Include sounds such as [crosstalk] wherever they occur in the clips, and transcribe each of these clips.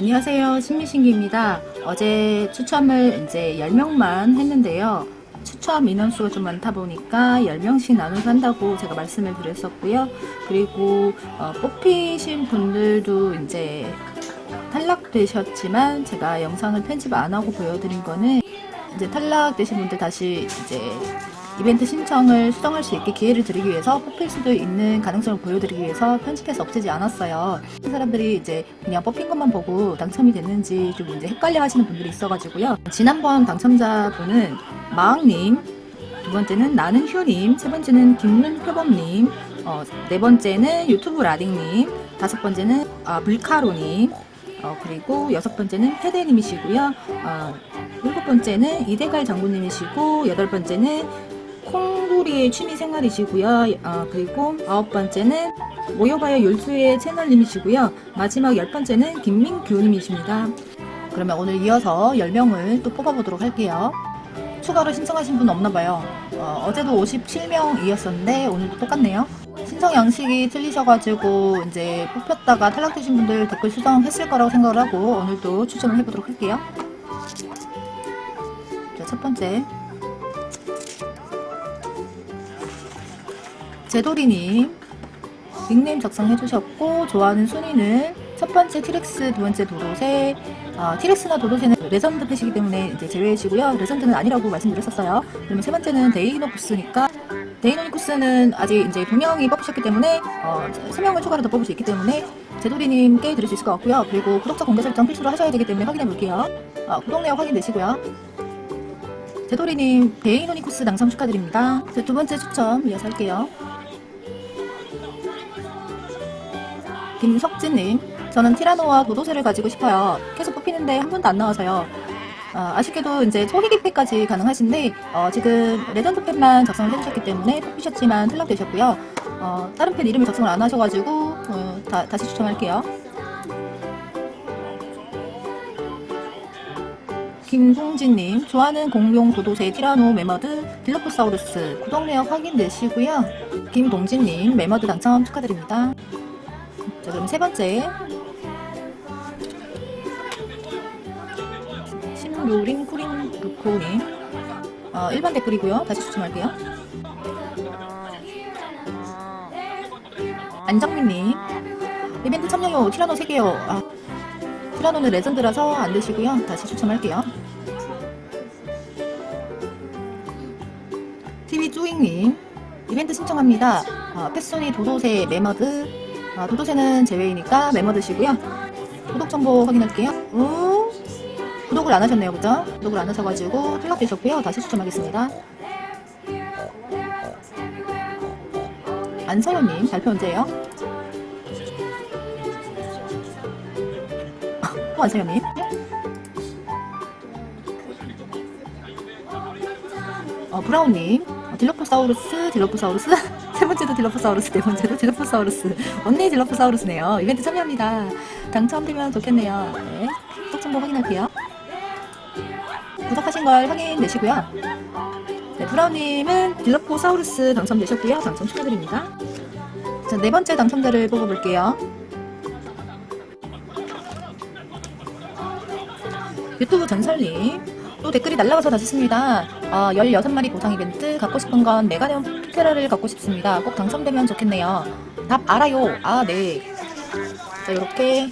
안녕하세요. 신미신기입니다. 어제 추첨을 이제 10명만 했는데요. 추첨 인원수가 좀 많다 보니까 10명씩 나눠서 한다고 제가 말씀을 드렸었고요. 그리고 어, 뽑히신 분들도 이제 탈락되셨지만 제가 영상을 편집 안 하고 보여드린 거는 이제 탈락되신 분들 다시 이제 이벤트 신청을 수정할 수 있게 기회를 드리기 위해서 뽑힐 수도 있는 가능성을 보여드리기 위해서 편집해서 없애지 않았어요. 사람들이 이제 그냥 뽑힌 것만 보고 당첨이 됐는지 좀 이제 헷갈려 하시는 분들이 있어가지고요. 지난번 당첨자분은 마왕님, 두 번째는 나는 휴님, 세 번째는 김문표범님, 어, 네 번째는 유튜브 라딩님, 다섯 번째는 아, 불카로님, 어, 그리고 여섯 번째는 페데님이시고요. 어, 일곱 번째는 이대갈 장군님이시고 여덟 번째는 콩구리의 취미 생활이시고요. 어, 그리고 아홉 번째는 모여봐요 열수의 채널님이시고요. 마지막 열 번째는 김민규님이십니다. 그러면 오늘 이어서 10명을 또 뽑아보도록 할게요. 추가로 신청하신 분 없나봐요. 어, 어제도 57명이었었는데 오늘도 똑같네요. 신청 양식이 틀리셔가지고 이제 뽑혔다가 탈락되신 분들 댓글 수정했을 거라고 생각을 하고 오늘도 추천을 해보도록 할게요. 자, 첫 번째. 제도리님 닉네임 작성해 주셨고 좋아하는 순위는 첫 번째 티렉스, 두 번째 도도새. 아, 티렉스나 도도새는 레전드 펫이기 때문에 이제 제외시고요. 레전드는 아니라고 말씀드렸었어요. 그러면 세 번째는 데이노쿠스니까 데이노니쿠스는 아직 이제 두 명이 뽑으셨기 때문에 어, 세 명을 추가로 더 뽑을 수 있기 때문에 제도리님께 드릴 수 있을 것 같고요. 그리고 구독자 공개 설정 필수로 하셔야 되기 때문에 확인해 볼게요. 아, 구독 내역 확인되시고요. 제도리님 데이노니쿠스 당첨 축하드립니다. 자, 두 번째 추첨 이어서 할게요. 김석진님, 저는 티라노와 도도새를 가지고 싶어요. 계속 뽑히는데 한 번도 안 나와서요. 아, 아쉽게도 이제 초기기패까지 가능하신데 어, 지금 레전드 팬만 작성을 해주셨기 때문에 뽑히셨지만 탈락되셨고요. 어, 다른 팬 이름을 작성을 안 하셔가지고 어, 다, 다시 추첨할게요. 김송진님, 좋아하는 공룡 도도새 티라노 메머드 딜로포사우루스 구독 내역 확인 되시고요. 김동진님, 메머드 당첨 축하드립니다. 자, 그럼 세 번째. 심요린 쿠린 루코님. 어, 일반 댓글이고요. 다시 추첨할게요. 안정민님. 이벤트 참여요. 티라노 3개요. 아, 티라노는 레전드라서 안 되시고요. 다시 추첨할게요. TV 쭈잉님. 이벤트 신청합니다. 어, 패소니 도도새 메머드 아, 도도새는 제외이니까 메모 드시고요. 구독 정보 확인할게요. 우 구독을 안 하셨네요, 그죠? 구독을 안 하셔가지고 탈락되셨고요. 다시 추첨하겠습니다. 안서연님 발표 언제예요? 아, 또 안서연님. 어, 브라운님 어, 딜로포사우루스, 딜로포사우루스. 세 번째도 딜로포사우루스, 네 번째도 딜로포사우루스. 언니 딜로포사우루스네요. 이벤트 참여합니다. 당첨되면 좋겠네요. 네. 구독 정보 확인할게요. 구독하신 걸 확인되시고요. 네, 브라운님은 딜로포사우루스 당첨되셨고요. 당첨 축하드립니다. 자, 네 번째 당첨자를 뽑아볼게요. 유튜브 전설님. 또 댓글이 날라와서 다시 씁니다. 어, 16마리 보상 이벤트 갖고 싶은 건 메가네온 피테라를 갖고 싶습니다. 꼭 당첨되면 좋겠네요. 답 알아요. 아, 네. 자, 이렇게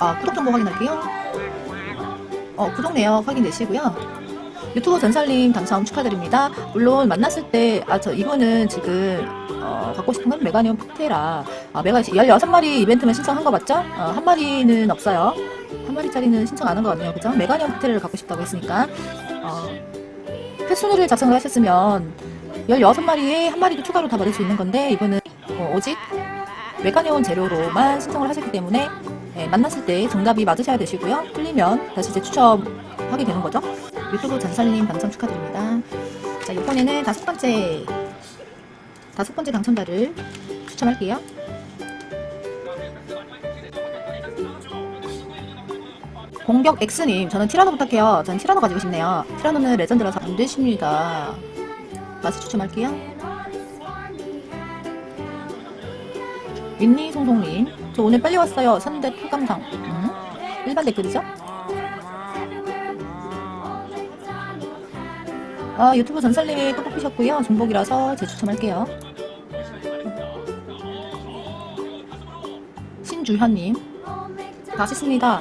아, 구독 정보 확인할게요. 어, 구독 내역 확인되시고요. 유튜브 전설님 당첨 축하드립니다. 물론 만났을 때, 아, 저 이분은 지금, 어, 갖고 싶은 건 메가니온 푸테라. 아, 메가 16마리 이벤트만 신청한 거 맞죠? 어, 한 마리는 없어요. 한 마리짜리는 신청 안한것 같네요. 그죠? 메가니온 푸테라를 갖고 싶다고 했으니까. 어, 패순위를 작성을 하셨으면 16마리에 한 마리도 추가로 다 받을 수 있는 건데, 이분은 어, 오직 메가니온 재료로만 신청을 하셨기 때문에 예, 만났을 때 정답이 맞으셔야 되시고요. 틀리면 다시 재추첨하게 되는 거죠. 유튜브 전설님 당첨 축하드립니다. 자, 이번에는 다섯 번째 다섯 번째 당첨자를 추첨할게요. 공격 X님, 저는 티라노 부탁해요. 전 티라노 가지고 싶네요. 티라노는 레전드라서 안 되십니다. 다시 추첨할게요. 윈니 송송님, 저 오늘 빨리 왔어요. 선대 투감상. 음? 일반 댓글이죠? 아, 유튜브 전설님이 또 뽑히셨고요. 중복이라서 재추첨할게요. 신주현님. 맛있습니다.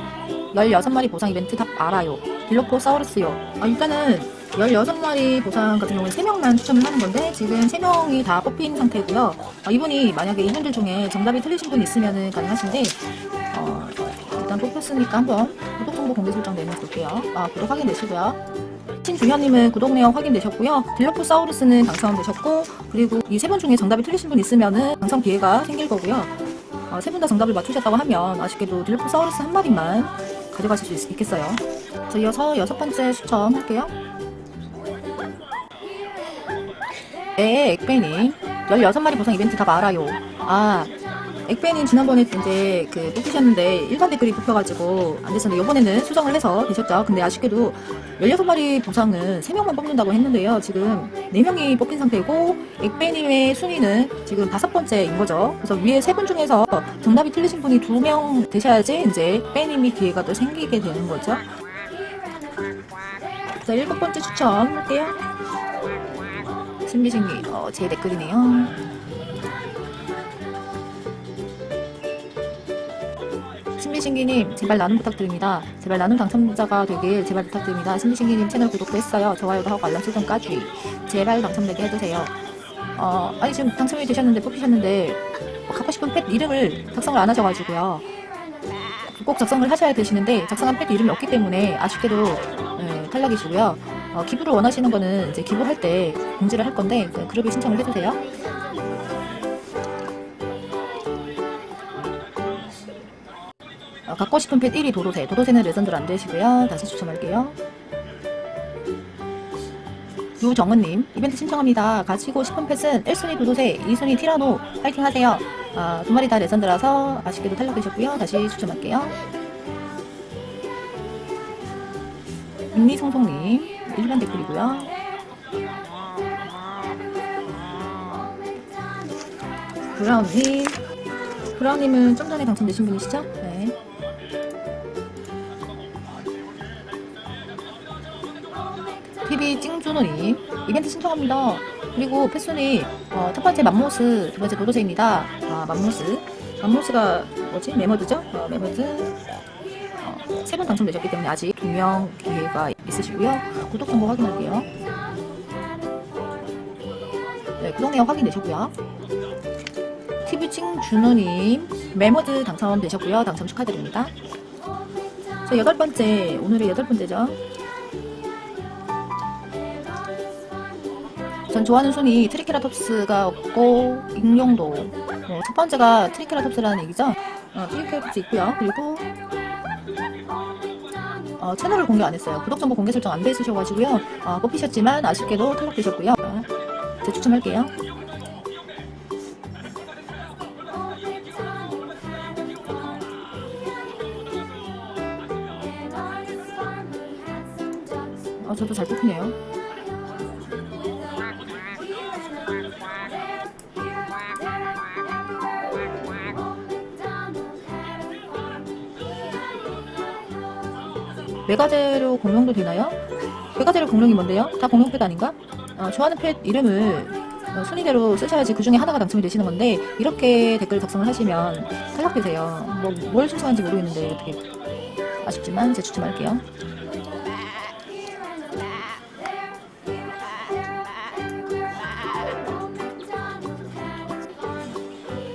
16마리 보상 이벤트 답 알아요. 딜로포사우루스요. 아, 일단은 16마리 보상 같은 경우는 3명만 추첨을 하는 건데 지금 3명이 다 뽑힌 상태고요. 아, 이분이 만약에 이분들 중에 정답이 틀리신 분 있으면 가능하신데 어, 일단 뽑혔으니까 한번 구독 정보 공개 설정 내놓을게요. 아, 구독 확인되시고요. 신주현님은 구독 내용 확인되셨고요. 딜로포사우루스는 당첨되셨고 그리고 이 세 분 중에 정답이 틀리신 분 있으면은 당첨 기회가 생길 거고요. 어, 세분 다 정답을 맞추셨다고 하면 아쉽게도 딜로포사우루스 한 마리만 가져가실 수 있, 있겠어요. 자, 이어서 여섯 번째 추첨 할게요. 네, 액베님. 16마리 보상 이벤트 다 알아요. 아, 액베님 지난번에 이제 그 뽑히셨는데 일반 댓글이 뽑혀가지고 안 됐었는데 이번에는 수정을 해서 되셨죠. 근데 아쉽게도 16마리 보상은 3명만 뽑는다고 했는데요. 지금 4명이 뽑힌 상태고 액베님의 순위는 지금 다섯 번째인 거죠. 그래서 위에 세 분 중에서 정답이 틀리신 분이 2명 되셔야지 이제 액베님이 기회가 또 생기게 되는 거죠. 자, 일곱 번째 추첨 할게요. 신비신기, 어, 제 댓글이네요. 신비신기님, 제발 나눔 부탁드립니다. 제발 나눔 당첨자가 되길 제발 부탁드립니다. 신비신기님 채널 구독도 했어요. 좋아요도 하고 알람 설정 까주기. 제발 당첨되게 해주세요. 어, 아니, 지금 당첨이 되셨는데, 뽑히셨는데, 어, 갖고 싶은 펫 이름을 작성을 안 하셔가지고요. 꼭 작성을 하셔야 되시는데, 작성한 펫 이름이 없기 때문에 아쉽게도 네, 탈락이시고요. 어, 기부를 원하시는 거는 이제 기부할 때 공지를 할 건데, 그 그룹에 신청을 해주세요. 어, 갖고 싶은 펫 1위 도도새. 도도새는 레전드로 안 되시고요. 다시 추첨할게요. 유정은님, 이벤트 신청합니다. 가지고 싶은 펫은 1순위 도도새, 2순위 티라노, 파이팅 하세요. 아, 두 마리 다 레전드라서 아쉽게도 탈락되셨고요. 다시 추첨할게요. 윤미송송님, 일반 댓글이고요. 브라운님, 브라운님은 좀 전에 당첨되신 분이시죠? 네. TV 찡준호님 이벤트 신청합니다. 그리고 패순이 어, 첫 번째 맘모스, 두 번째 도도새입니다. 아 맘모스, 맘모스가 뭐지? 메머드죠? 어, 메머드. 어, 세분 당첨되셨기 때문에 아직 두 명 기회가 있으시고요. 구독 정보 확인할게요. 네, 구독 내용 확인되셨고요. TV 찡준호님 메머드 당첨되셨고요. 당첨 축하드립니다. 자, 여덟 번째, 오늘의 여덟 번째죠. 전 좋아하는 순이 트리케라톱스가 없고 익룡도. 어, 첫 번째가 트리케라톱스라는 얘기죠? 어, 트리케라톱스 있고요. 그리고 어, 채널을 공개 안 했어요. 구독 정보 공개 설정 안 돼 있으셔가지고요. 어, 뽑히셨지만 아쉽게도 탈락되셨고요. 어, 재추첨할게요. 아, 저도 잘 뽑히네요 메가제로 공룡도 되나요? 메가제로 공룡이 뭔데요? 다 공룡 펫 아닌가? 어, 좋아하는 펫 이름을 어, 순위대로 쓰셔야지 그 중에 하나가 당첨이 되시는 건데 이렇게 댓글 작성을 하시면 탈락되세요. 뭐 뭘 신청하는지 모르겠는데 어떻게 아쉽지만 제 추첨할게요.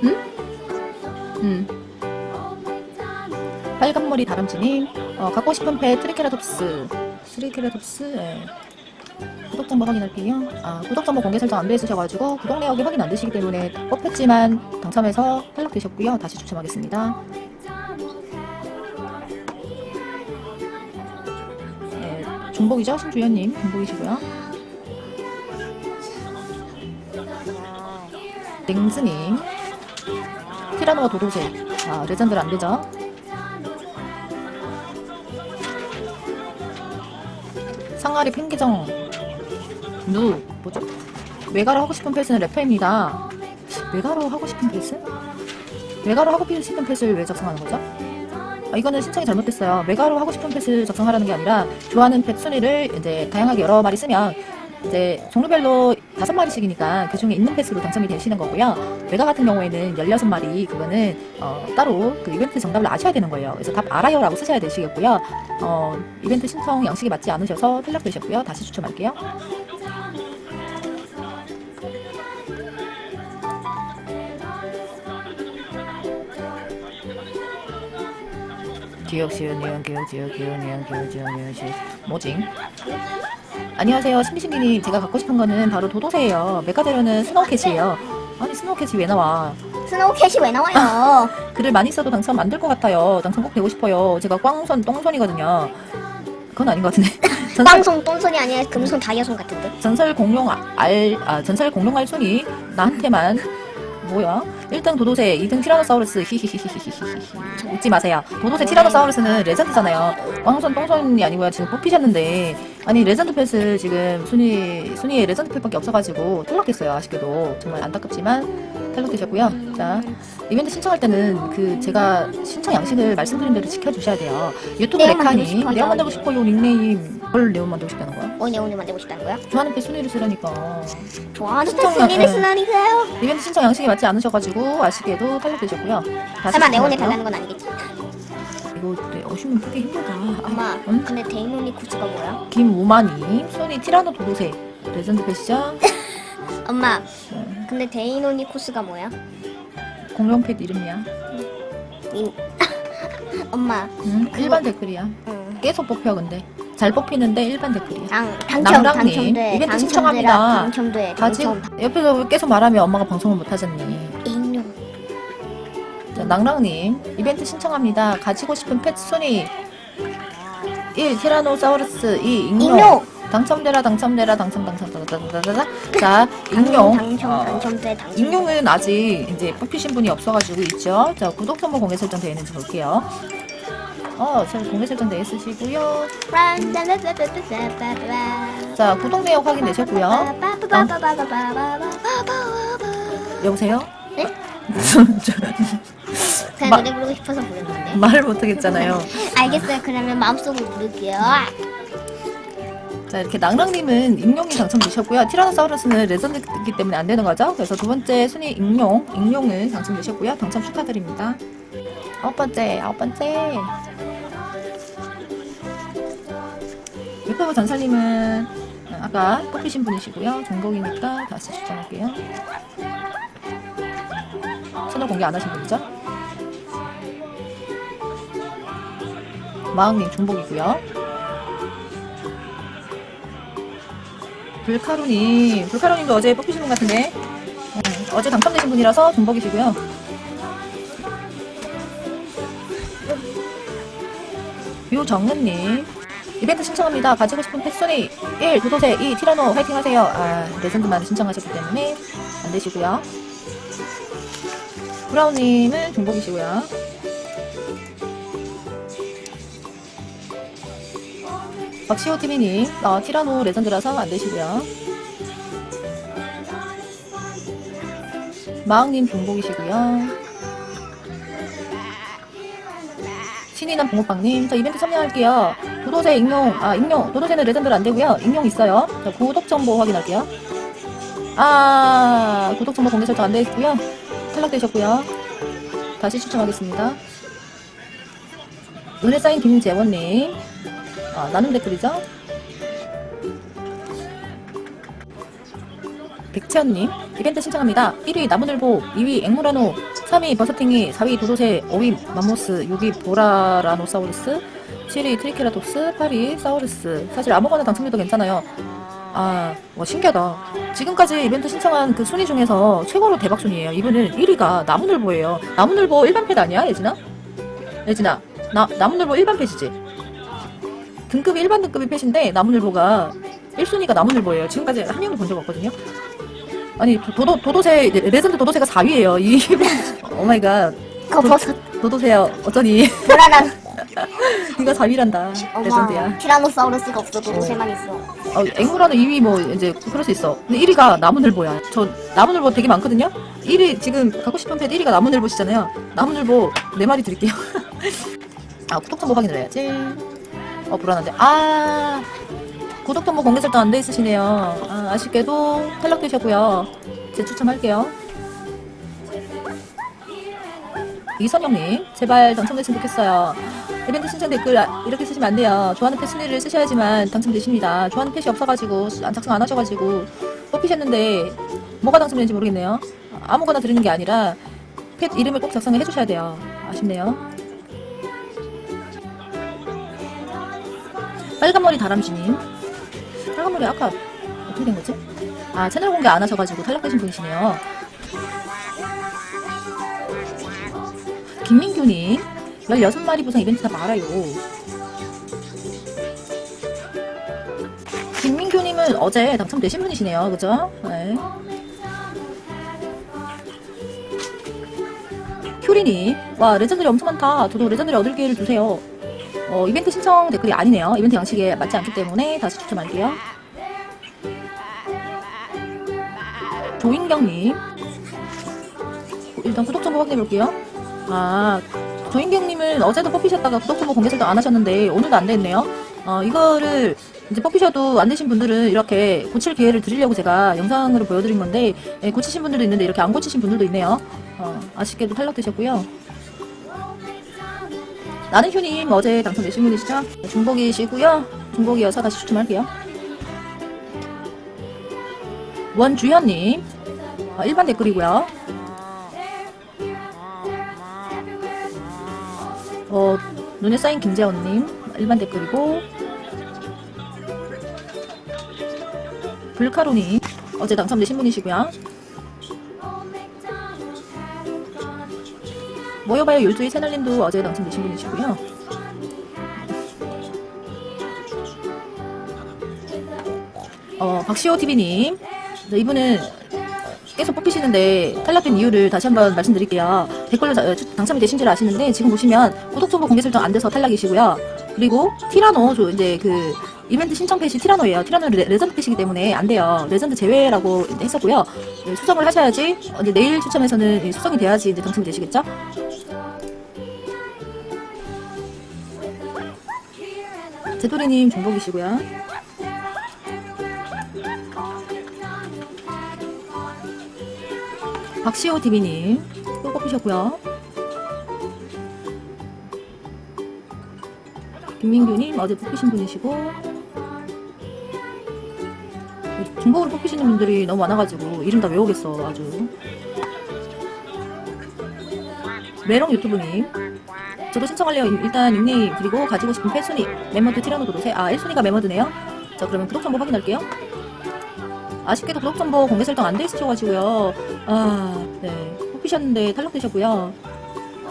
응? 응. 빨간 머리 다람쥐님 어, 갖고 싶은 배 트리케라톱스. 트리케라톱스 예. 구독 정보 확인할게요. 아 구독 정보 공개 설정 안 돼 있으셔가지고 구독 내역이 확인 안 되시기 때문에 뽑혔지만 당첨해서 탈락되셨고요. 다시 추첨하겠습니다. 네, 중복이죠? 신주현님 중복이시고요. 냉즈님 티라노가 도도새 아 레전드는 안 되죠 상아리 팽기정 누 뭐죠? 외가로 하고 싶은 펫은 래퍼입니다. 외가로 하고 싶은 펫은? 외가로 하고 싶은 펫을 왜 작성하는 거죠? 아, 이거는 신청이 잘못됐어요. 메가로 하고 싶은 펫을 작성하라는 게 아니라 좋아하는 펫 순위를 이제 다양하게 여러 마리 쓰면 이제 종류별로 다섯 마리씩이니까 그 중에 있는 펫으로 당첨이 되시는 거고요. 메가 같은 경우에는 16마리 그거는 어, 따로 그 이벤트 정답을 아셔야 되는 거예요. 그래서 답 알아요라고 쓰셔야 되시겠고요. 어, 이벤트 신청 양식이 맞지 않으셔서 탈락되셨고요. 다시 추첨할게요. 기억 지연 니은 기억 지연 기억 니은 기억 지연 니은 시 뭐징 안녕하세요. 신비신기님 제가 갖고 싶은 거는 바로 도도새예요. 메가데로는 스노우캣이에요. 아니 스노우캣이 왜 나와? 스노우캣이 왜 나와요? 글을 많이 써도 당첨 안 될 것 같아요. 당첨 꼭 되고 싶어요. 제가 꽝손 똥손이거든요. 그건 아닌 것 같은데. [laughs] 전설, 빵손 똥손이 아니라 금손 다이아손 같은데. 전설 공룡 알, 아, 전설 공룡 알손이 나한테만 뭐야? 1등 도도새, 2등 티라노사우루스, 히히히히히히히. 웃지 마세요. 도도새 티라노사우루스는 레전드잖아요. 왕손 똥손이 아니고요. 지금 뽑히셨는데. 아니, 레전드 펫을 지금 순위, 순위에 레전드 펫밖에 없어가지고 탈락했어요. 아쉽게도. 정말 안타깝지만 탈락되셨고요. 자, 이벤트 신청할 때는 그 제가 신청 양식을 말씀드린 대로 지켜주셔야 돼요. 유튜브 만들고 레카님. 네온 만들고 싶어요. 닉네임. 뭘 네온 만들고 싶다는 거야? 어, 내 오늘 만들고 싶다는 거야? 좋아하는 펫 순위를 쓰라니까. 좋아하는 네. 쓰라니까요. 이벤트 신청 양식이 맞지 않으셔가지고 아쉽게도 탈락되셨고요. 다시 설마 신청할게요. 달라는 건 아니겠지? 이거 네, 어시면 보기 힘들다. 엄마, 응? 근데 데이모니 쿠츠가 뭐야? 김우마님, 소니 티라노 도도새, 레전드 펫이죠? [laughs] 엄마, 네. 근데 데이노니 코스가 뭐야? 공룡 펫 이름이야. 이... [laughs] 엄마, 응? 그거- 일반 댓글이야. 응. 계속 뽑혀 근데 잘 뽑히는데 일반 댓글이야. 당, 당첨, 남랑님, 당첨돼, 이벤트 신청합니다. 당첨돼, 아직 당첨. 옆에서 계속 말하면 엄마가 방송을 못 하잖니. 인용. 자, 낭랑님 이벤트 신청합니다. 가지고 싶은 펫 순위 1. 티라노사우루스 2. 익룡 인용. 당첨되라 당첨되라 당첨 당첨 다다다다다 자 익룡 당첨, 어, 당첨돼, 당첨. 익룡은 아직 이제 뽑히신 분이 없어가지고 있죠. 자 구독 정보 공개 설정 되어 있는지 볼게요. 어, 잘 공개 설정 되어 있으시고요. 자 구독 내역 확인되셨고요. 여보세요? 네? [laughs] 그냥 마- 노래 부르고 싶어서 부르는 건데. 말을 못하겠잖아요. [laughs] 알겠어요. 그러면 마음속으로 부를게요. 자 이렇게 낭랑님은 익룡이 당첨되셨고요. 티라노사우루스는 레전드이기 때문에 안 되는 거죠. 그래서 두 번째 순위 익룡, 익룡은 당첨되셨고요. 당첨 축하드립니다. 아홉 번째, 아홉 번째. 유튜브 전설님은 아까 뽑히신 분이시고요. 전곡이니까 다시 추천할게요. 채널 공개 안 하신 분이죠? 마왕님 중복이고요. 불카루님, 불카루님도 어제 뽑히신 분 같은데 어, 어제 당첨되신 분이라서 중복이시고요. 유정은님 이벤트 신청합니다. 가지고 싶은 펫소니 1. 도도새 2. 티라노 화이팅 하세요. 아 레전드만 신청하셨기 때문에 안 되시고요. 브라운님은 중복이시고요. 박시호 TV님 어, 티라노 레전드라서 안 되시고요. 마왕님 중복이시고요. 신이남 붕어빵님 저 이벤트 참여할게요. 도도새 익룡 아 익룡 도도새는 레전드로 안 되고요. 익룡 있어요. 자 구독 정보 확인할게요. 아 구독 정보 공개 설정 안 되어 있고요. 탈락되셨고요. 다시 추첨하겠습니다. 은혜 쌓인 김재원님 아, 나눔 댓글이죠? 백채연님 이벤트 신청합니다. 1위 나무늘보, 2위 앵무라노, 3위 버섯탱이, 4위 도도새, 5위 맘모스, 6위 보라라노사우루스, 7위 트리케라톱스, 8위 사우루스. 사실 아무거나 당첨돼도 괜찮아요. 아, 와 신기하다. 지금까지 이벤트 신청한 그 순위 중에서 최고로 대박 순위예요. 이분은 1위가 나무늘보예요. 나무늘보 일반 펫 아니야, 예진아? 예진아, 나 나무늘보 일반 펫이지? 등급이 일반 등급이 펫인데 나무늘보가 1순위가 나무늘보예요. 지금까지 한 명도 본 적 없거든요. 아니 도- 도 도 도도새 레전드 도도새가 4위예요. 이 오마이갓 그거 버섯. 도도새야 어쩌니 불안한. [laughs] 네가 4위란다 레전드야. 티라노사우루스가 없어. 도도새만 있어. 어, 앵무라는 2위 뭐 이제 그럴 수 있어. 근데 1위가 나무늘보야. 저 나무늘보 되게 많거든요. 1위 지금 갖고 싶은 펫 1위가 나무늘보시잖아요. 나무늘보 4마리 드릴게요. [laughs] 아 구독 정보 확인을 해야지. 어 불안한데. 아 구독 정보 공개 설정 안 돼 있으시네요. 아, 아쉽게도 탈락되셨고요. 재추첨할게요. 이선영님 제발 당첨됐으면 좋겠어요. 이벤트 신청 댓글 아- 이렇게 쓰시면 안 돼요. 좋아하는 펫 순위를 쓰셔야지만 당첨되십니다. 좋아하는 펫이 없어가지고 안 작성 안 하셔가지고 뽑히셨는데 뭐가 당첨된지 모르겠네요. 아무거나 드리는 게 아니라 펫 이름을 꼭 작성을 해주셔야 돼요. 아쉽네요. 빨간머리 다람쥐님. 빨간머리 아까 어떻게 된 거지? 아 채널 공개 안 하셔가지고 탈락되신 분이시네요. 김민규님 16마리 보상 이벤트 다 말아요. 김민규님은 어제 당첨되신 분이시네요. 그죠? 네. 큐리님 와 레전드리 엄청 많다. 저도 레전드리 얻을 기회를 주세요. 어, 이벤트 신청 댓글이 아니네요. 이벤트 양식에 맞지 않기 때문에 다시 추첨할게요. 조인경님 일단 구독 정보 확인해 볼게요. 아 조인경님은 어제도 뽑히셨다가 구독 정보 공개 설정 안 하셨는데 오늘도 안 됐네요. 어, 이거를 이제 뽑히셔도 안 되신 분들은 이렇게 고칠 기회를 드리려고 제가 영상으로 보여드린 건데 예, 고치신 분들도 있는데 이렇게 안 고치신 분들도 있네요. 어, 아쉽게도 탈락되셨고요. 나는 휴님 어제 당첨되신 분이시죠? 중복이시고요. 중복이어서 다시 추첨할게요. 원주현님 어, 일반 댓글이고요. 어, 눈에 쌓인 김재원님 일반 댓글이고 불카로님 어제 당첨되신 분이시고요. 모여봐요 율두의 새날님도 어제 당첨되신 분이시고요. 어, 박시호 TV님 네, 이분은 계속 뽑히시는데 탈락된 이유를 다시 한번 말씀드릴게요. 댓글로 자- 어, 추- 당첨이 되신 줄 아시는데 지금 보시면 구독 정보 공개 설정 안 돼서 탈락이시고요. 그리고 티라노 저 이제 그 이벤트 신청 펫이 티라노예요. 티라노는 레, 레전드 펫이기 때문에 안 돼요. 레전드 제외라고 했었고요. 네, 수정을 하셔야지 어, 이제 내일 추첨에서는 이 수정이 돼야지 이제 당첨이 되시겠죠? 제도리님 중복이시고요. 박시호 TV님 또 뽑히셨고요. 김민규님 어제 뽑히신 분이시고 중복으로 뽑히시는 분들이 너무 많아가지고 이름 다 외우겠어 아주. 메롱 유튜브님 저도 신청할래요. 일단 닉네임 그리고 가지고 싶은 펫순위 멤버드 티라노 도로세 아 1순위가 멤버드네요. 자 그러면 구독 정보 확인할게요. 아쉽게도 구독 정보 공개 설정 안 돼 있으셔가지고요. 아, 네. 뽑히셨는데 탈락되셨고요.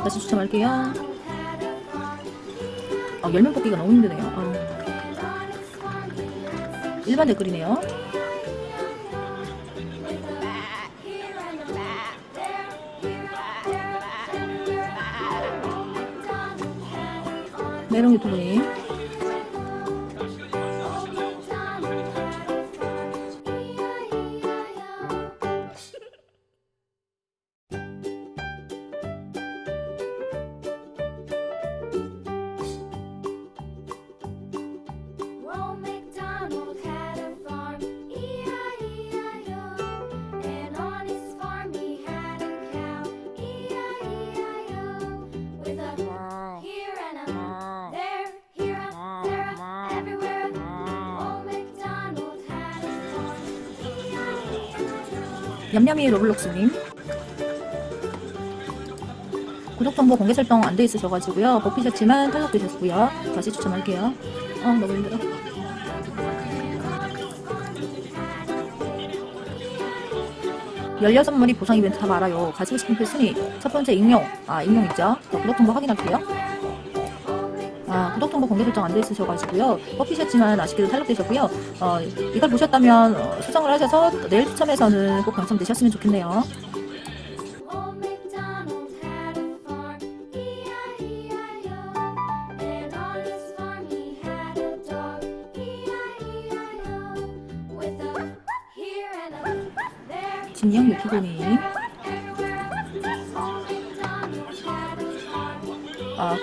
다시 추첨할게요. 아, 10명 뽑기가 너무 힘드네요. 아. 일반 댓글이네요. 메롱 유튜브님. 얌얌이 로블록스님. 구독 정보 공개 설정 안 돼 있으셔가지고요. 뽑히셨지만 탈락되셨고요. 다시 추첨할게요. 아, 너무 힘들어. 열여섯 마리 보상 이벤트 다 말아요. 가지고 싶은 표 순위. 첫 번째 익명. 아, 익명 있죠? 자, 구독 정보 확인할게요. 아, 구독 정보 공개 설정 안 돼 있으셔가지고요. 뽑히셨지만 아쉽게도 탈락되셨고요. 어, 이걸 보셨다면 어, 수정을 하셔서 내일 추첨에서는 꼭 당첨되셨으면 좋겠네요.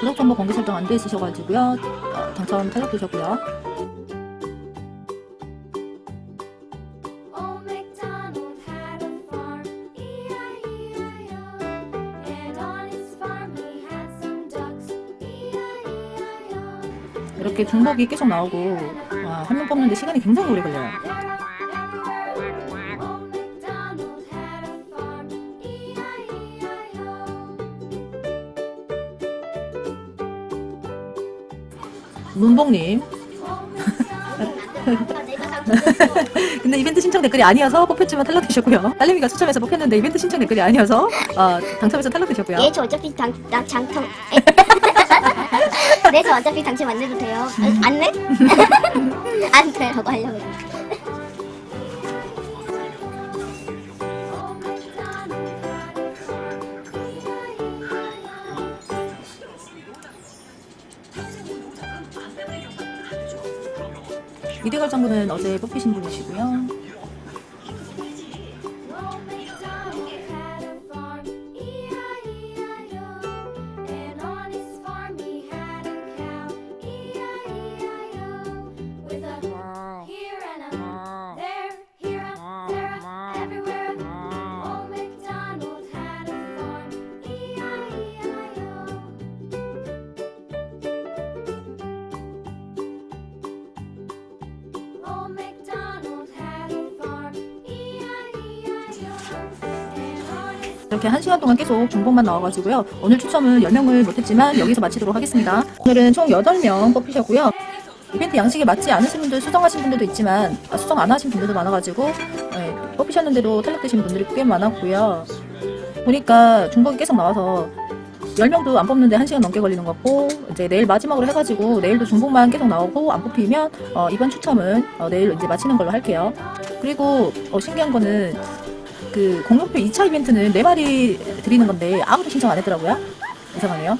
구독 정보 공개 설정 안 돼 있으셔가지고요. 어, 당첨 탈락되셨고요. Old MacDonald had a farm, E-I-E-I-O. And on his farm he had some ducks, E E-I-E-I-O. 이렇게 중복이 계속 나오고 와, 한명 뽑는데 시간이 굉장히 오래 걸려요. 문봉님. [laughs] 근데 이벤트 신청 댓글이 아니어서 뽑혔지만 탈락되셨고요. 딸내미가 추첨해서 뽑혔는데 이벤트 신청 댓글이 아니어서 어, 당첨해서 탈락되셨고요. 얘저 어차피 당, 나 장통. [laughs] 내저 어차피 당첨 안 내도 돼요. 아, 안 내? [laughs] 안 돼라고 하려고. 했는데. 미래 결정부는 어제 뽑히신 분이시고요. 이렇게 한 시간 동안 계속 중복만 나와가지고요. 오늘 추첨은 10명을 못했지만 여기서 마치도록 하겠습니다. 오늘은 총 8명 뽑히셨고요. 이벤트 양식에 맞지 않으신 분들 수정하신 분들도 있지만 아, 수정 안 하신 분들도 많아가지고 예, 뽑히셨는데도 탈락되신 분들이 꽤 많았고요. 보니까 중복이 계속 나와서 10명도 안 뽑는데 1시간 넘게 걸리는 것 같고 이제 내일 마지막으로 해가지고 내일도 중복만 계속 나오고 안 뽑히면 어, 이번 추첨은 어, 내일 이제 마치는 걸로 할게요. 그리고 어, 신기한 거는 그 공룡표 2차 이벤트는 네 마리 드리는 건데 아무도 신청 안 했더라고요. 이상하네요.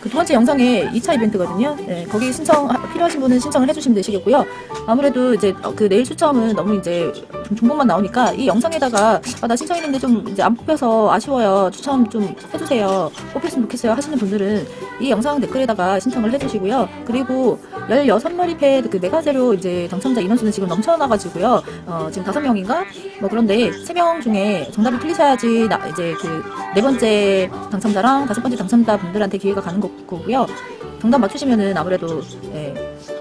그 두 번째 영상에 2차 이벤트거든요. 네, 거기 신청 필요하신 분은 신청을 해주시면 되시겠고요. 아무래도 이제 어, 그 내일 추첨은 너무 이제 좀 중복만 나오니까 이 영상에다가 아, 나 신청했는데 좀 이제 안 뽑혀서 아쉬워요. 추첨 좀 해주세요. 뽑혔으면 좋겠어요 하시는 분들은 이 영상 댓글에다가 신청을 해주시고요. 그리고 16마리 패그 메가제로 이제 당첨자 인원수는 지금 넘쳐나가지고요. 어, 지금 5명인가? 뭐 그런데 3명 중에 정답이 틀리셔야지 나 이제 그 네 번째 당첨자랑 다섯 번째 당첨자 분들한테 기회가 가는 거고 요. 정답 맞추시면은 아무래도 예,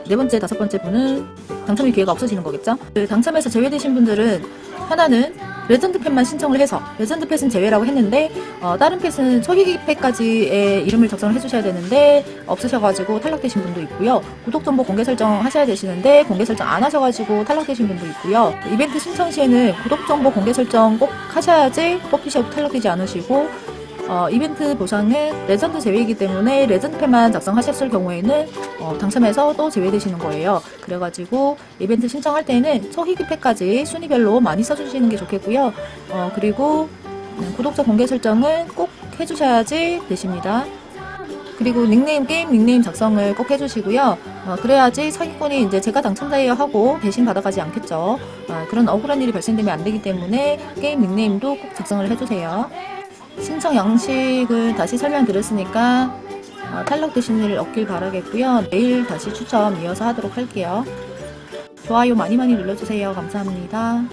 네 번째, 다섯 번째 분은 당첨의 기회가 없어지는 거겠죠? 그 당첨에서 제외되신 분들은 하나는 레전드 펫만 신청을 해서 레전드 펫은 제외라고 했는데 어, 다른 펫은 초기기 펫까지의 이름을 작성을 해주셔야 되는데 없으셔가지고 탈락되신 분도 있고요. 구독 정보 공개 설정 하셔야 되시는데 공개 설정 안 하셔가지고 탈락되신 분도 있고요. 이벤트 신청 시에는 구독 정보 공개 설정 꼭 하셔야지 뽑히셔도 탈락되지 않으시고 어, 이벤트 보상은 레전드 제외이기 때문에 레전드 펜만 작성하셨을 경우에는 어, 당첨해서 또 제외되시는 거예요. 그래가지고 이벤트 신청할 때는 초희귀 팩까지 순위별로 많이 써주시는 게 좋겠고요. 어, 그리고 음, 구독자 공개 설정은 꼭 해주셔야지 되십니다. 그리고 닉네임 게임 닉네임 작성을 꼭 해주시고요. 어, 그래야지 사기꾼이 이제 제가 당첨자예요 하고 배신 받아가지 않겠죠. 어, 그런 억울한 일이 발생되면 안 되기 때문에 게임 닉네임도 꼭 작성을 해주세요. 신청 양식을 다시 설명드렸으니까 어, 탈락되신 일 없길 바라겠고요. 내일 다시 추첨 이어서 하도록 할게요. 좋아요 많이 많이 눌러주세요. 감사합니다.